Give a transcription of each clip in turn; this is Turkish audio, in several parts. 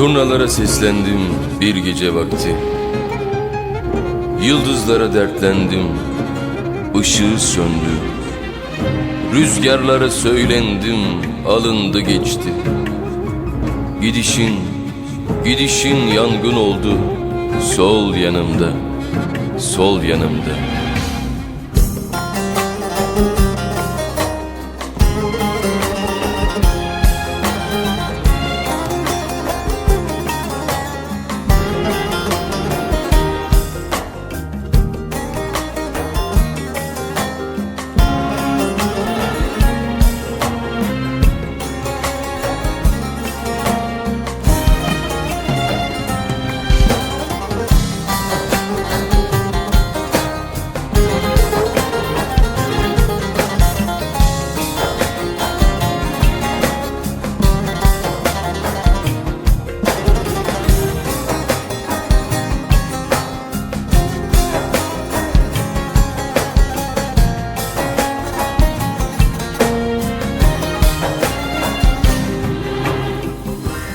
Turnalara seslendim bir gece vakti. Yıldızlara dertlendim ışığı söndü. Rüzgarlara söylendim alındı geçti. Gidişin, gidişin yangın oldu Sol yanımda, sol yanımda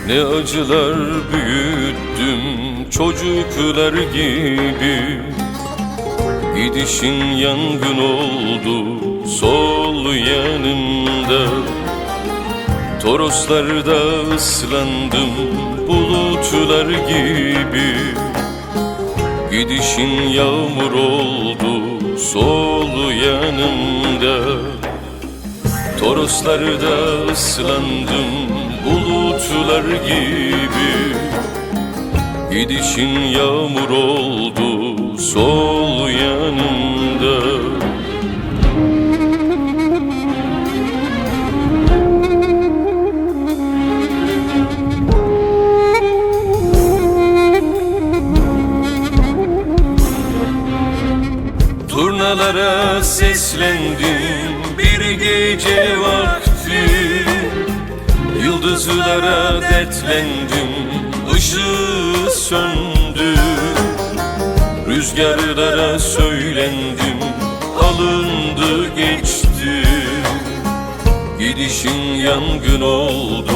Ne acılar büyüttüm çocuklar gibi. Gidişin yangın oldu sol yanımda. Toroslarda ıslandım bulutlar gibi. Gidişin yağmur oldu sol yanımda. Toroslarda ıslandım bulutlar gibi. Gidişin yağmur oldu sol yanımda. Turnalara seslendim bir gece vakti Yıldızlara dertlendim ışığı söndü. Rüzgarlara söylendim alındı geçti. Gidişin yangın oldu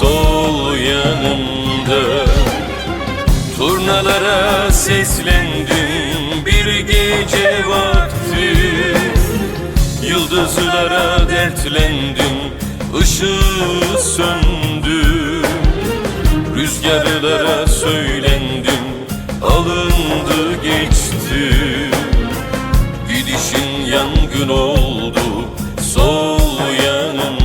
sol yanımda. Turnalara seslendim bir gece vakti. Yıldızlara dertlendim ışığı söndü. Rüzgarlara söylendim. Alındı geçti. Gidişin yangın oldu. Sol yanımda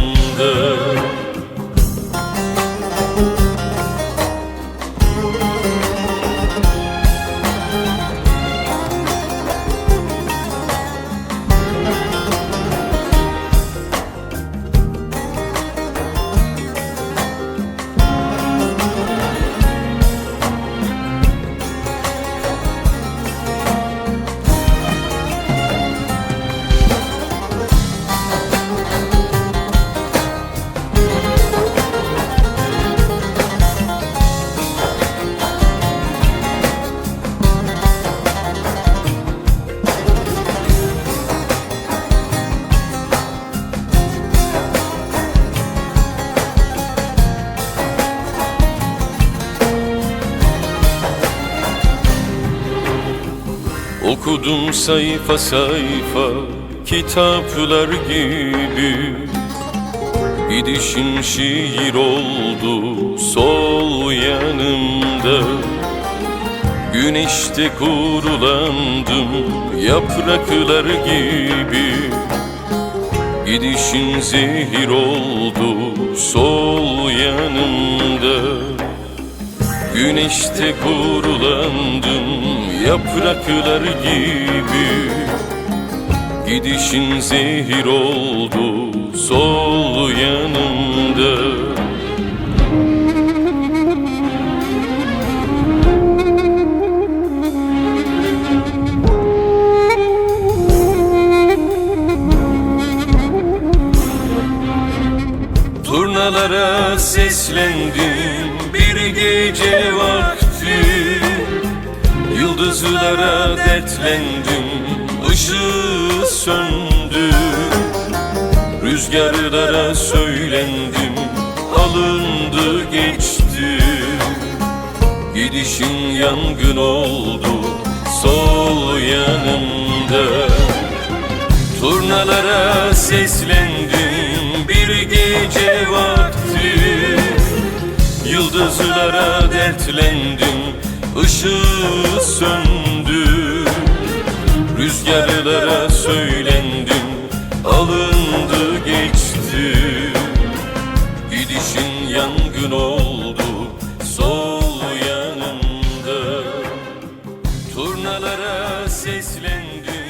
Okudum sayfa sayfa kitaplar gibi. Gidişin şiir oldu sol yanımda. Güneşte kurulandım yapraklar gibi. Gidişin zehir oldu sol yanımda. Güneşte kurulandım yapraklar gibi. Gidişin zehir oldu sol yanımda. Turnalara seslendim bir gece Yıldızlara dertlendim ışığı söndü Rüzgarlara söylendim alındı geçti. Gidişin yangın oldu sol yanımda Turnalara seslendim bir gece vakti. Yıldızlara dertlendim ışığı söndü. Rüzgarlara söylendim. Alındı geçti. Gidişin yangın oldu. Sol yanımda. Turnalara seslendim.